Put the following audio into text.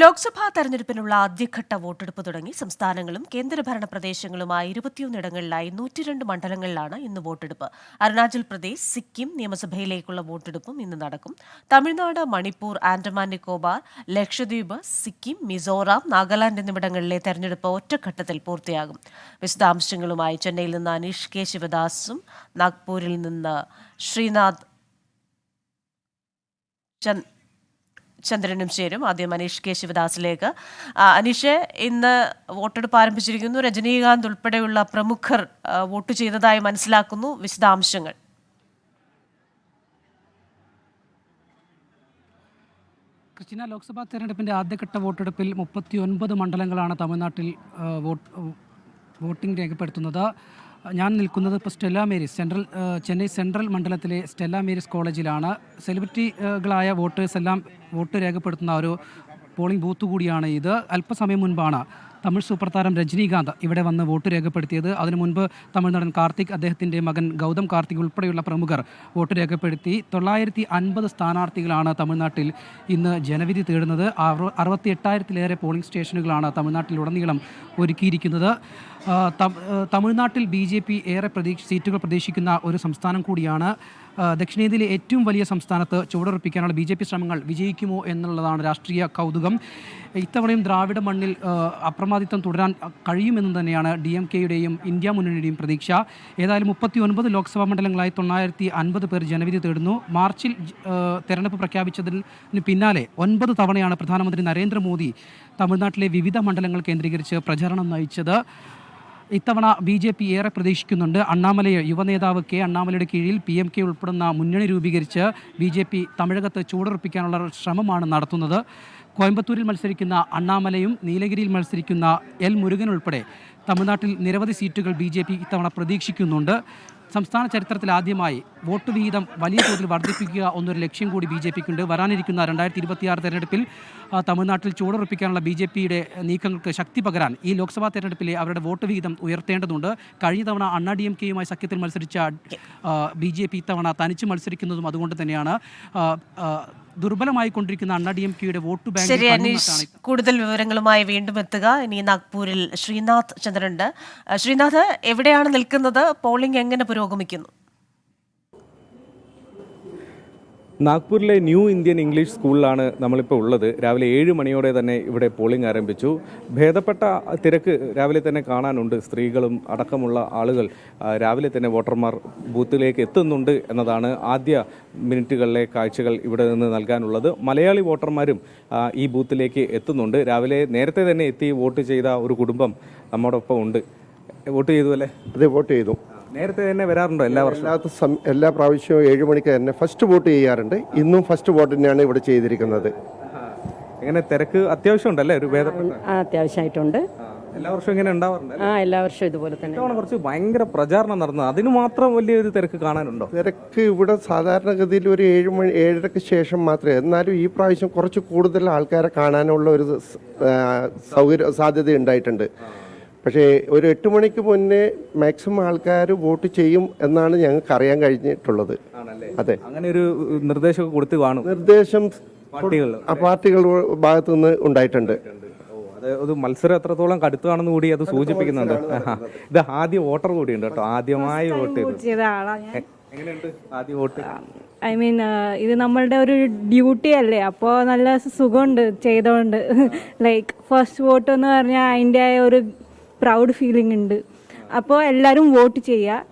ലോക്സഭാ തെരഞ്ഞെടുപ്പിനുള്ള ആദ്യഘട്ട വോട്ടെടുപ്പ് തുടങ്ങി. സംസ്ഥാനങ്ങളും കേന്ദ്രഭരണ പ്രദേശങ്ങളുമായി ഇരുപത്തിയൊന്നിടങ്ങളിലായി നൂറ്റിരണ്ട് മണ്ഡലങ്ങളിലാണ് ഇന്ന് വോട്ടെടുപ്പ്. അരുണാചൽ പ്രദേശ് സിക്കിം നിയമസഭയിലേക്കുള്ള വോട്ടെടുപ്പും ഇന്ന് നടക്കും. തമിഴ്നാട് മണിപ്പൂർ ആൻഡമാൻ നിക്കോബാർ ലക്ഷദ്വീപ് സിക്കിം മിസോറാം നാഗാലാൻഡ് എന്നിവിടങ്ങളിലെ തെരഞ്ഞെടുപ്പ് ഒറ്റഘട്ടത്തിൽ പൂർത്തിയാകും. വിശദാംശങ്ങളുമായി ചെന്നൈയിൽ നിന്ന് അനീഷ് കെ. ശിവദാസും നാഗ്പൂരിൽ നിന്ന് ശ്രീനാഥ് ചന്ദ്രനും ചേരും. ആദ്യം അനീഷ് കെ ശിവദാസിലേക്ക്. അനീഷ് ഇന്ന് വോട്ടെടുപ്പ് ആരംഭിച്ചിരിക്കുന്നു. രജനീകാന്ത് ഉൾപ്പെടെയുള്ള പ്രമുഖർ വോട്ട് ചെയ്തതായി മനസ്സിലാക്കുന്നു. വിശദാംശങ്ങൾ. ക്രിസ്റ്റിന ലോക്സഭാ തെരഞ്ഞെടുപ്പിന്റെ ആദ്യഘട്ട വോട്ടെടുപ്പിൽ മുപ്പത്തി ഒൻപത് മണ്ഡലങ്ങളാണ് തമിഴ്നാട്ടിൽ വോട്ട് വോട്ടിംഗ് രേഖപ്പെടുത്തുന്നത്. ഞാൻ നിൽക്കുന്നത് ഇപ്പോൾ Stella Mary's central Chennai central മണ്ഡലത്തിലെ സ്റ്റെല്ല മേരീസ് കോളേജിലാണ്. സെലിബ്രിറ്റികളായ വോട്ടേഴ്സ് എല്ലാം വോട്ട് രേഖപ്പെടുത്തുന്ന ഒരു പോളിംഗ് ബൂത്ത് കൂടിയാണ് ഇത്. അല്പസമയം മുൻപാണ് തമിഴ് സൂപ്പർ താരം രജനീകാന്ത് ഇവിടെ വന്ന് വോട്ട് രേഖപ്പെടുത്തിയത്. അതിനു മുൻപ് തമിഴ്നാടൻ കാർത്തിക് അദ്ദേഹത്തിന്റെ മകൻ ഗൗതം കാർത്തിക് ഉൾപ്പെടെയുള്ള പ്രമുഖർ വോട്ട് രേഖപ്പെടുത്തി. തൊള്ളായിരത്തി അൻപത് സ്ഥാനാർത്ഥികളാണ് തമിഴ്നാട്ടിൽ ഇന്ന് ജനവിധി തേടുന്നത്. അറു- അറുപത്തി എട്ടായിരത്തിലേറെ പോളിംഗ് സ്റ്റേഷനുകളാണ് തമിഴ്നാട്ടിലുടനീളം ഒരുക്കിയിരിക്കുന്നത്. തമിഴ്നാട്ടിൽ ബി ഏറെ പ്രതീക്ഷ സീറ്റുകൾ പ്രതീക്ഷിക്കുന്ന ഒരു സംസ്ഥാനം കൂടിയാണ് ദക്ഷിണേന്ത്യയിലെ ഏറ്റവും വലിയ സംസ്ഥാനത്ത് ചുവടുറപ്പിക്കാനുള്ള ബി ജെ പി ശ്രമങ്ങൾ വിജയിക്കുമോ എന്നുള്ളതാണ് രാഷ്ട്രീയ കൗതുകം. ഇത്തവണയും ദ്രാവിഡ മണ്ണിൽ അപ്രമാദിത്വം തുടരാൻ കഴിയുമെന്ന് തന്നെയാണ് ഡി എം കെയുടെയും ഇന്ത്യ മുന്നണിയുടെയും പ്രതീക്ഷ. ഏതായാലും മുപ്പത്തി ഒൻപത് ലോക്സഭാ മണ്ഡലങ്ങളായി തൊള്ളായിരത്തി അൻപത് പേർ ജനവിധി തേടുന്നു. മാർച്ചിൽ തെരഞ്ഞെടുപ്പ് പ്രഖ്യാപിച്ചതിന് പിന്നാലെ ഒൻപത് തവണയാണ് പ്രധാനമന്ത്രി നരേന്ദ്രമോദി തമിഴ്നാട്ടിലെ വിവിധ മണ്ഡലങ്ങൾ കേന്ദ്രീകരിച്ച് പ്രചാരണം നയിച്ചത്. ഇത്തവണ ബി ജെ പി ഏറെ പ്രതീക്ഷിക്കുന്നുണ്ട്. അണ്ണാമലയെ യുവനേതാവ് കെ അണ്ണാമലയുടെ കീഴിൽ പി എം കെ ഉൾപ്പെടുന്ന മുന്നണി രൂപീകരിച്ച് ബി ജെ പി തമിഴകത്ത് ചൂടുറപ്പിക്കാനുള്ള ശ്രമമാണ് നടത്തുന്നത്. കോയമ്പത്തൂരിൽ മത്സരിക്കുന്ന അണ്ണാമലയും നീലഗിരിയിൽ മത്സരിക്കുന്ന എൽ മുരുകൻ ഉൾപ്പെടെ തമിഴ്നാട്ടിൽ നിരവധി സീറ്റുകൾ ബി ജെ പി ഇത്തവണ പ്രതീക്ഷിക്കുന്നുണ്ട്. സംസ്ഥാന ചരിത്രത്തിൽ ആദ്യമായി വോട്ട് വിഹിതം വലിയ തോതിൽ വർദ്ധിപ്പിക്കുക എന്നൊരു ലക്ഷ്യം കൂടി ബി ജെ പിക്കുണ്ട്. വരാനിരിക്കുന്ന രണ്ടായിരത്തി ഇരുപത്തിയാറ് തെരഞ്ഞെടുപ്പിൽ തമിഴ്നാട്ടിൽ ചൂടുറപ്പിക്കാനുള്ള ബി ജെ പിയുടെ നീക്കങ്ങൾക്ക് ശക്തി പകരാൻ ഈ ലോക്സഭാ തെരഞ്ഞെടുപ്പിലെ അവരുടെ വോട്ട് വിഹിതം ഉയർത്തേണ്ടതുണ്ട്. കഴിഞ്ഞ തവണ അണ്ണാ ഡി എം കെയുമായി സഖ്യത്തിൽ മത്സരിച്ച ബി ജെ പി ഇത്തവണ തനിച്ച് മത്സരിക്കുന്നതും അതുകൊണ്ട് തന്നെയാണ്. ആ, ആ, ദുർബലമായി കൊണ്ടിരിക്കുന്ന അണ്ണാ ഡി എം കെയുടെ വോട്ട് ബാങ്ക് ശരി അനീഷ് കൂടുതൽ വിവരങ്ങളുമായി വീണ്ടും എത്തുക. ഇനി നാഗ്പൂരിൽ ശ്രീനാഥ് ചന്ദ്രനുണ്ട്. ശ്രീനാഥ് എവിടെയാണ് നിൽക്കുന്നത്? പോളിംഗ് എങ്ങനെ പുരോഗമിക്കുന്നു? നാഗ്പൂരിലെ ന്യൂ ഇന്ത്യൻ ഇംഗ്ലീഷ് സ്കൂളിലാണ് നമ്മളിപ്പോൾ ഉള്ളത്. രാവിലെ ഏഴ് മണിയോടെ തന്നെ ഇവിടെ പോളിംഗ് ആരംഭിച്ചു. ഭേദപ്പെട്ട തിരക്ക് രാവിലെ തന്നെ കാണാനുണ്ട്. സ്ത്രീകളും അടക്കമുള്ള ആളുകൾ രാവിലെ തന്നെ വോട്ടർമാർ ബൂത്തിലേക്ക് എത്തുന്നുണ്ട് എന്നതാണ് ആദ്യ മിനിറ്റുകളിലെ കാഴ്ചകൾ ഇവിടെ നിന്ന് നൽകാനുള്ളത്. മലയാളി വോട്ടർമാരും ഈ ബൂത്തിലേക്ക് എത്തുന്നുണ്ട്. രാവിലെ നേരത്തെ തന്നെ എത്തി വോട്ട് ചെയ്ത ഒരു കുടുംബം നമ്മോടൊപ്പം ഉണ്ട്. വോട്ട് ചെയ്തു അല്ലേ? അതെ വോട്ട് ചെയ്തു. നേരത്തെ തന്നെ വരാറുണ്ടോ എല്ലാ വർഷവും? എല്ലാ സം എല്ലാ പ്രാവശ്യവും ഏഴ് മണിക്ക് തന്നെ ഫസ്റ്റ് വോട്ട് ചെയ്യാറുണ്ട്. ഇന്നും ഫസ്റ്റ് വോട്ട് തന്നെയാണ് ഇവിടെ ചെയ്തിരിക്കുന്നത്. എങ്ങനെ തിരക്ക് അത്യാവശ്യം ഉണ്ടല്ലേ ഒരു അത്യാവശ്യമായിട്ടുണ്ട്. എല്ലാ വർഷവും ഇങ്ങനെ ഉണ്ടാവാറുണ്ട് ആ എല്ലാ വർഷവും ഇതുപോലെ തന്നെ. ഇത്തവണ കുറച്ച് ഭയങ്കര പ്രചാരണം നടന്നത്. അതിന് മാത്രം വലിയൊരു തിരക്ക് കാണാനുണ്ടോ? തിരക്ക് ഇവിടെ സാധാരണഗതിയിൽ ഒരു ഏഴ് മണി ഏഴരക്ക് ശേഷം മാത്രമേ. എന്നാലും ഈ പ്രാവശ്യം കുറച്ച് കൂടുതൽ ആൾക്കാരെ കാണാനുള്ള ഒരു സൗകര്യ സാധ്യത ഉണ്ടായിട്ടുണ്ട്. പക്ഷേ ഒരു എട്ട് മണിക്ക് മുന്നേ മാക്സിമം ആൾക്കാർ വോട്ട് ചെയ്യും എന്നാണ് ഞങ്ങൾക്ക് അറിയാൻ കഴിഞ്ഞിട്ടുള്ളത് അതെ. അങ്ങനെ ഒരു നിർദ്ദേശം കൊടുത്തു കാണും. നിർദ്ദേശം പാർട്ടികൾ ആ പാർട്ടികൾ ഭാഗത്തു നിന്ന് ഉണ്ടായിട്ടുണ്ട്. ഓ അത് മത്സരം എത്രത്തോളം കടുത്താണെന്ന് കൂടി അത് സൂചിപ്പിക്കുന്നുണ്ട്. ഇത് ആദ്യ വോട്ടർ കൂടിയുണ്ട് കേട്ടോ. ആദ്യമായി വോട്ട് ചെയ്തു ചെയ്ത ആളാ ഞാൻ. എങ്ങനെയുണ്ട് ആദ്യ വോട്ട്? ഐ മീൻ ഇത് നമ്മളുടെ ഒരു ഡ്യൂട്ടി അല്ലേ? അപ്പോൾ നല്ല സുഖമുണ്ട് ചെയ്തോണ്ട്. ലൈക്ക് ഫസ്റ്റ് വോട്ട് എന്ന് പറഞ്ഞാൽ അതിന്റെ ഒരു പ്രൗഡ് ഫീലിംഗ് ഉണ്ട്. അപ്പോൾ എല്ലാവരും വോട്ട് ചെയ്യുക